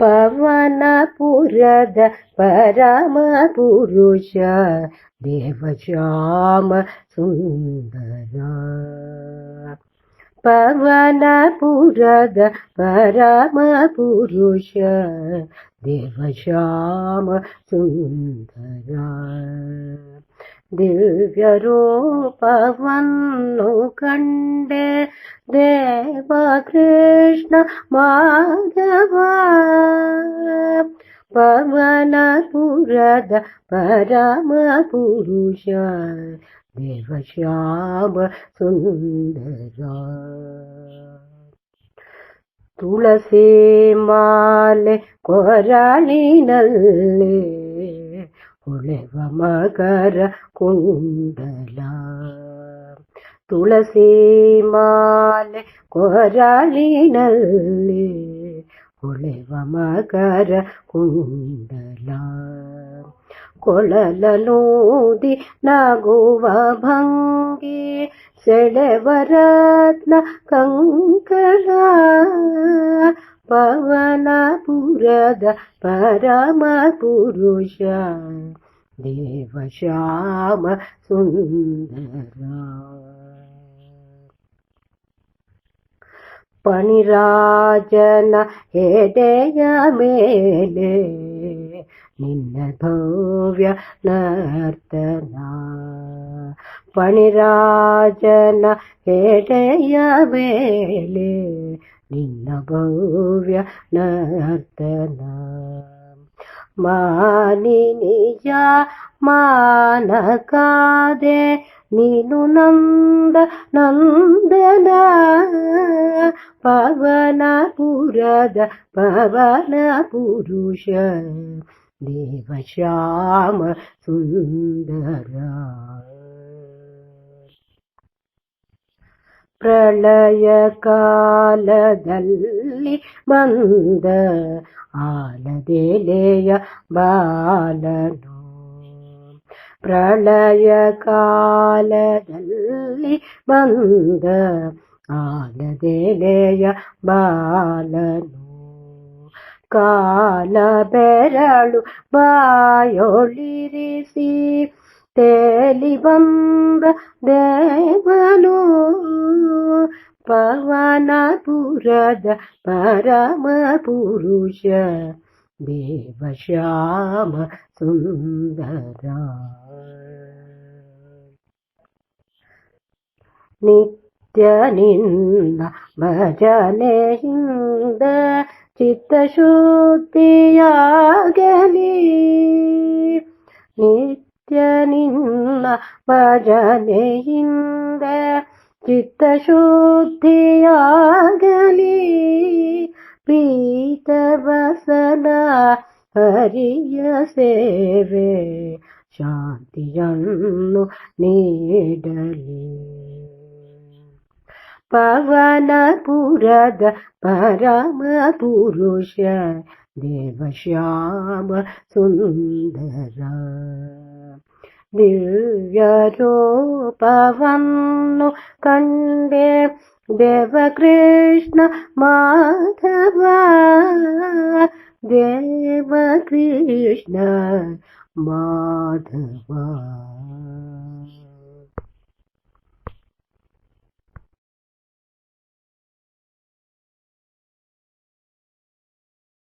ಪವನಪುರದ ಪರಮ ಪುರುಷ ದೇವಶ್ಯಾಮ ಸುಂದರ ಪವನಪುರದ ಪರಮ ಪುರುಷ ದೇವಶ್ಯಾಮ ಸುಂದರ ದಿವ್ಯ ರೂಪವನ್ನು ಕಂಡೆ ದೇವ ಕೃಷ್ಣ ಮಾಧವ ಪವನಪುರದ ಪರಮ ಪುರುಷ ದೇವಶ್ಯಾಮ ಸುಂದರ ತುಳಸಿ ಮಾಲೆ ಕೊರಳಿನಲ್ಲಿ ಹೊಳೆವ ಮಕರ ಕುಂಡಲ ತುಳಸಿ ಮಾಲೆ ಕೊರಳಿನಲ್ಲಿ ಹೊಳೆವ ಮಕರ ಕುಂಡಲ ಕೊಳಲನೂದಿ ನಗುವ ಭಂಗಿ ಸೆಳೆವರತ್ನ ಕಂಕಣ ಪವನಪುರದ ಪರಮ ಪುರುಷ ದೇವಶ್ಯಾಮ ಸುಂದರ ಪಣಿರಾಜನ ಹೆಡೆಯ ಮೇಲೆ ನಿನ್ನ ಭವ್ಯ ನರ್ತನ ಪಣಿರಾಜನ ಹೆಡೆಯ ಮೇಲೆ ನಿನ್ನ ಭವ್ಯ ನರ್ತನ ಮಾನಿನಿಯ ಮಾನಕಾದೆ ನೀನು ನಂದ ನಂದನ ಪವನಪುರದ ಪವನ ಪುರುಷ ದೇವಶ್ಯಾಮ ಸುಂದರ ಪ್ರಳಯ ಕಾಲದಲ್ಲಿ ಬಂದ ಆಲದೆಲೆಯ ಬಾಲನು ಪ್ರಳಯ ಕಾಲದಲ್ಲಿ ಬಂದ ಆಲದೆಲೆಯ ಬಾಲನು ಕಾಲ ಬೆರಳು ಬಾಯೊಳಿರಿಸಿ ತೇಲಿ ಬಂದ ದೇವನು ಪವನಪುರದ ಪರಮ ಪುರುಷ ದೇವಶ್ಯಾಮ ಸುಂದರ ನಿತ್ಯ ನಿನ್ನ ಭಜನೆಯಿಂದ ಚಿತ್ತಶುದ್ಧಿಯಾಗಲಿ ನಿತ್ಯ ನಿನ್ನ ಭಜನೆಯಿಂದ ಚಿತ್ತಶುದ್ಧಿಯಾಗಲಿ ಪೀತವಸನ ಹರಿಯ ಸೇವೆ ಶಾಂತಿಯನ್ನು ನೀಡಲಿ ಪವನಪುರದ ಪರಮ ಪುರುಷ ದೇವಶ್ಯಾಮ ಸುಂದರ ദിവ്യരൂപവന്നു കണ്ടേ ദേവകൃഷ്ണ മാധവ. ദേവകൃഷ്ണ മാധവ.